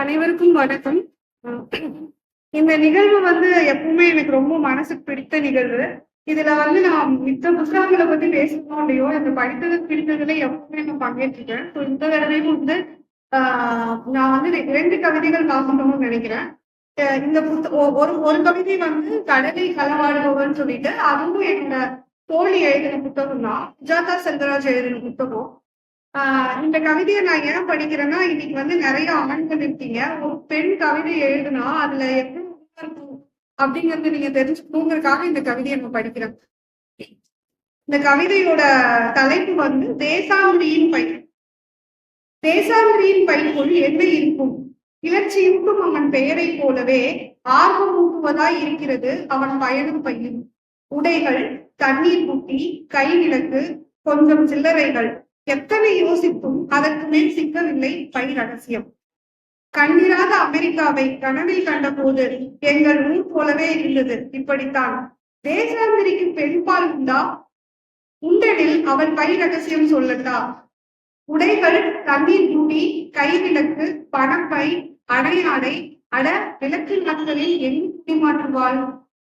அனைவருக்கும் வணக்கம். இந்த நிகழ்வு வந்து எப்பவுமே எனக்கு ரொம்ப மனசுக்கு பிடித்த நிகழ்வு. இதுல வந்து நான் மித்த புத்தகங்களை பத்தி பேசணும் இல்லையோ? இந்த படித்தது பிடித்ததுல எப்பவுமே நான் பங்கேற்றிருக்கேன். ஸோ இந்த தடவையும் வந்து ஆஹ் நான் வந்து ரெ- ரெண்டு கவிதைகள் வாங்கணும்னு நினைக்கிறேன். இந்த புத்த ஒ- ஒரு ஒரு கவிதை வந்து கடலை களவாடுபவன் சொல்லிட்டு அதுவும் என்னோட தோழி எழுதின புத்தகம் தான். சுஜாதா செல்வராஜ் எழுதின புத்தகம். இந்த கவிதையை நான் ஏன் படிக்கிறேன்னா இன்னைக்கு வந்து நிறைய ஆண்கள் இருக்கீங்க ஒரு பெண் கவிதை எழுதுனா அதுல எப்படி இருக்கும் அப்படிங்கறது நீங்க தெரிஞ்சுக்கணுங்கிறதுக்காக இந்த கவிதையை நம்ம படிக்கிறேன் இந்த கவிதையோட தலைப்பு வந்து தேசாந்திரியின் பை. தேசாந்திரியின் பைக்குள் என்ன இருக்கும்? கிளர்ச்சியூட்டும் அவன் பெயரைப் போலவே ஆர்வமூட்டுவதாய் இருக்கிறது அவன் பயணம் பையும் உடைகள் தண்ணீர் புட்டி கை விளக்கு கொஞ்சம் சில்லறைகள். எத்தனை யோசித்தும் அதற்கு மேல் சிக்கவில்லை பை ரகசியம் கண்ணிராத அமெரிக்காவை கனவில் கண்டபோது எங்கள் ஊர் போலவே இருந்தது. இப்படித்தான். தேசாந்திரிக்கு பெண்பால் உண்டா? உண்டனில் அவள் பை ரகசியம் சொல்லட்டா? உடைகள் தண்ணீர் பூட்டி கைவிளக்கு பணப்பை அடையாடை அட விளக்கு நாட்களில் எங்கு குடிமாற்றுவாள்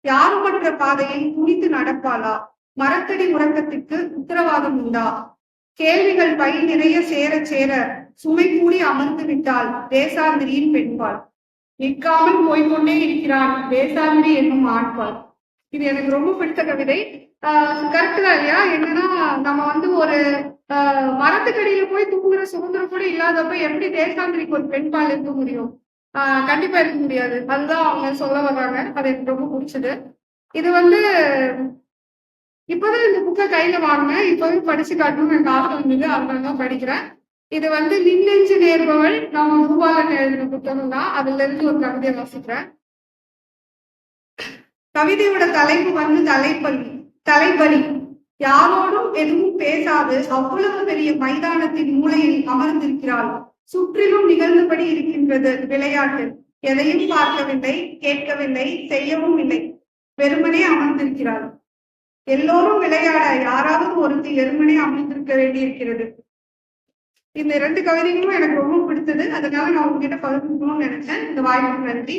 யாருமற்ற பாதையில் துணித்து நடப்பாளா? மரத்தடி உறக்கத்துக்கு உத்தரவாதம் உண்டா? கேள்விகள் பை நிறைய சேர சேர சுமை கூடி அமர்ந்து விட்டாள் தேசாந்திரியின் பெண்பாள் நிற்காமல் போய்கொண்டே இருக்கிறான் தேசாந்திரி என்னும் ஆண்பாள் இது எனக்கு ரொம்ப பிடித்த கவிதை. கரெக்ட் தான் இல்லையா? என்னன்னா நம்ம வந்து ஒரு ஆஹ் மரத்துக்கடியில போய் தூங்குற சுதந்திரம் கூட இல்லாதப்ப எப்படி தேசாந்திரிக்கு ஒரு பெண்பால் இருக்க முடியும்? ஆஹ் கண்டிப்பா இருக்க முடியாது. அதுதான் அவங்க சொல்ல வர்றாங்க. அது எனக்கு ரொம்ப பிடிச்சது. இது வந்து இப்பதான் இந்த புக்கை கையில வாங்கினேன். இப்பவே படிச்சு காட்டணும்னு எனக்கு ஆசை வந்தது அதனால தான் படிக்கிறேன். இது வந்து நின்னெஞ்சு நேர்பவள் நம்ம பூபாலன் எழுதின புத்தகம் தான். அதுல இருந்து ஒரு கவிதையை வாசிக்கிறேன். கவிதையோட தலைப்பு வந்து தலைப்பலி தலைப்பலி யாரோடும் எதுவும் பேசாது. அவ்வளவு பெரிய மைதானத்தின் மூலையில் அமர்ந்திருக்கிறாள். சுற்றிலும் நிகழ்ந்தபடி இருக்கின்றது விளையாட்டு. எதையும் பார்க்கவில்லை கேட்கவில்லை செய்யவும் இல்லை. வெறுமனே அமர்ந்திருக்கிறாள். எல்லோரும் விளையாட யாராவது ஒருத்தி வெறுமனே அமைந்திருக்க வேண்டியிருக்கிறது. இந்த இரண்டு கவிதைகளும் எனக்கு ரொம்ப பிடித்தது. அதனால நான் உங்ககிட்ட பகிர்ந்துக்கணும்னு நினைச்சேன். இந்த வாய்ப்புக்கு நன்றி.